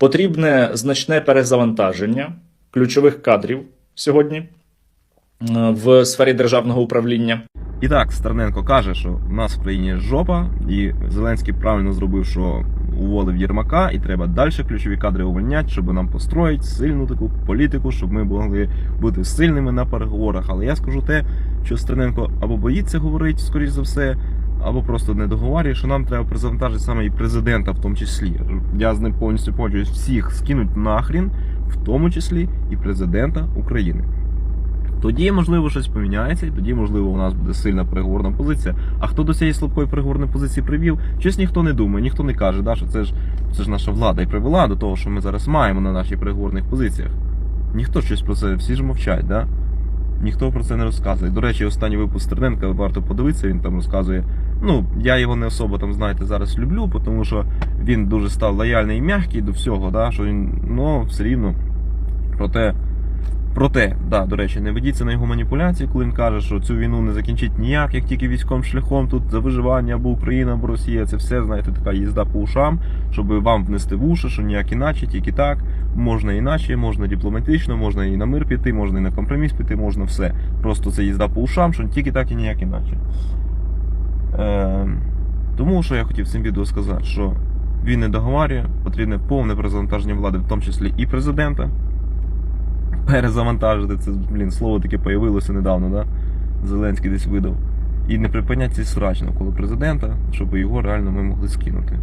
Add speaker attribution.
Speaker 1: Потрібне значне перезавантаження ключових кадрів сьогодні е, в сфері державного управління.
Speaker 2: І так, Стерненко каже, що в нас в країні жопа, і Зеленський правильно зробив, що уволив Єрмака, і треба далі ключові кадри увольняти, щоб нам построїти сильну таку політику, щоб ми могли бути сильними на переговорах. Але я скажу те, що Стерненко або боїться говорити, скоріш за все, або просто не договорює, що нам треба перезавантажити саме і президента, в тому числі. Я з ним повністю погоджуюсь, всіх скинуть нахрін, в тому числі і президента України. Тоді, можливо, щось поміняється, і тоді, можливо, у нас буде сильна переговорна позиція. А хто до цієї слабкої переговорної позиції привів, щось ніхто не думає, ніхто не каже, да, що це ж це ж наша влада і привела до того, що ми зараз маємо на наших переговорних позиціях. Ніхто щось про це, всі ж мовчать, да? Ніхто про це не розказує. До речі, останній випуск Стерненка варто подивитися, він там розказує. Ну, я його не особо там, знаєте, зараз люблю, тому що він дуже став лояльний і м'який до всього, да, що він, ну, все рівно. Проте. Проте, да, до речі, не ведіться на його маніпуляції, коли він каже, що цю війну не закінчить ніяк, як тільки військовим шляхом тут за виживання або Україна, або Росія. Це все, знаєте, така їзда по ушам, щоб вам внести в уші, що ніяк іначе, тільки так. Можна іначе, можна дипломатично, можна і на мир піти, можна і на компроміс піти, можна все. Просто це їзда по ушам, що тільки так і ніяк іначе. Е, тому що я хотів цим відео сказати, що він не договорює, потрібне повне перезавантаження влади, в тому числі і президента перезавантажити. Це, блін, слово таке появилося недавно, да? Зеленський десь видав. І не припиняти цей срач навколо президента, щоб його реально ми могли скинути.